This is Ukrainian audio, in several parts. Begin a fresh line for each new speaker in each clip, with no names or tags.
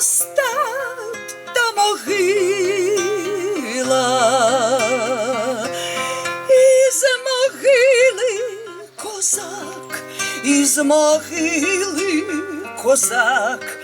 степ та могила, із могили козак, із могили козак.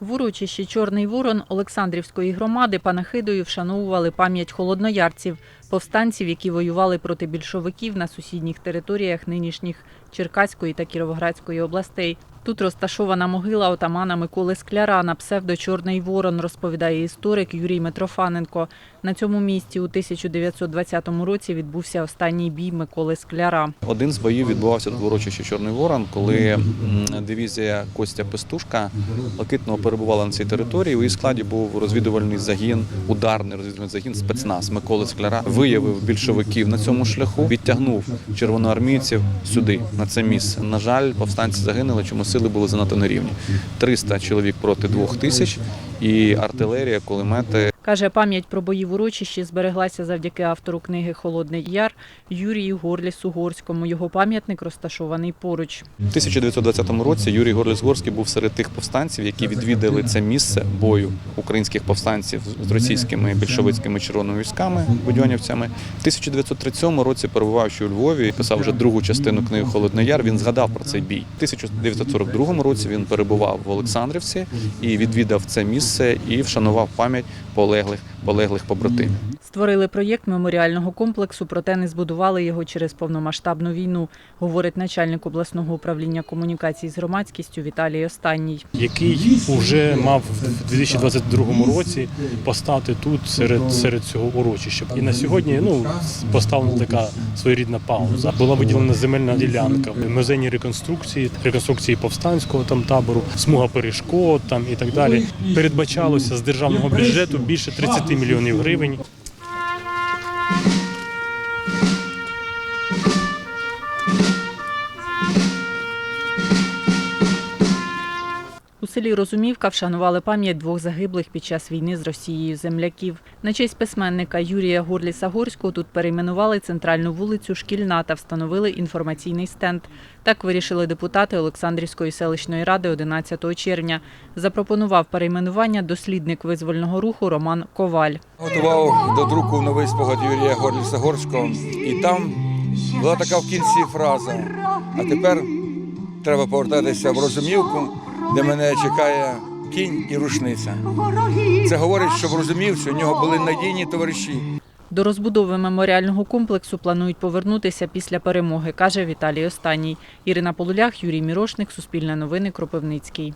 В урочищі Чорний Ворон Олександрівської громади панахидою вшановували пам'ять холодноярців, повстанців, які воювали проти більшовиків на сусідніх територіях нинішніх Черкаської та Кіровоградської областей. Тут розташована могила отамана Миколи Скляра на псевдо Чорний Ворон, розповідає історик Юрій Митрофаненко. На цьому місці у 1920 році відбувся останній бій Миколи Скляра.
Один з боїв відбувався тут в урочищі Чорний Ворон, коли дивізія Костя Пестушка Лакитного перебувала на цій території. У її складі був розвідувальний загін, ударний розвідувальний загін спецназ Миколи Скляра. Виявив більшовиків на цьому шляху, відтягнув червоноармійців сюди, на це місце. На жаль, повстанці загинули, чому сили були занадто нерівні. 300 чоловік проти 2000 і артилерія, кулемети
Каже, пам'ять про бої в урочищі збереглася завдяки автору книги Холодний Яр Юрію Горлісу Горському. Його пам'ятник розташований поруч.
У 1920 році Юрій Горліс-Горський був серед тих повстанців, які відвідали це місце бою українських повстанців з російськими більшовицькими червоними військами, будьонівцями. В 1937 році, перебуваючи у Львові, писав вже другу частину книги Холодний Яр. Він згадав про цей бій. У 1942 році він перебував в Олександрівці і відвідав це місце і вшанував пам'ять полеглих полеглих побратимів.
Створили проєкт меморіального комплексу, проте не збудували його через повномасштабну війну, говорить начальник обласного управління комунікацій з громадськістю Віталій Останній.
який вже мав в 2022 році постати тут серед, серед цього урочища. І на сьогодні ну, поставлена така своєрідна пауза. Була виділена земельна ділянка, музейні реконструкції, реконструкції повстанського там табору, смуга перешкод там і так далі. Передбачалося з державного бюджету більше 30 мільйонів гривень.
Селі Розумівка вшанували пам'ять двох загиблих під час війни з Росією земляків. На честь письменника Юрія Горліса Горського тут перейменували центральну вулицю Шкільна та встановили інформаційний стенд. Так вирішили депутати Олександрівської селищної ради 11 червня. Запропонував перейменування дослідник визвольного руху Роман Коваль.
Готував до друку новий спогад Юрія Горліса Горського, і там була така в кінці фраза. А тепер треба повертатися в Розумівку, де мене чекає кінь і рушниця. Це говорить, що в нього були надійні товариші.
До розбудови меморіального комплексу планують повернутися після перемоги, каже Віталій Останній. Ірина Полулях, Юрій Мірошник, Суспільне новини, Кропивницький.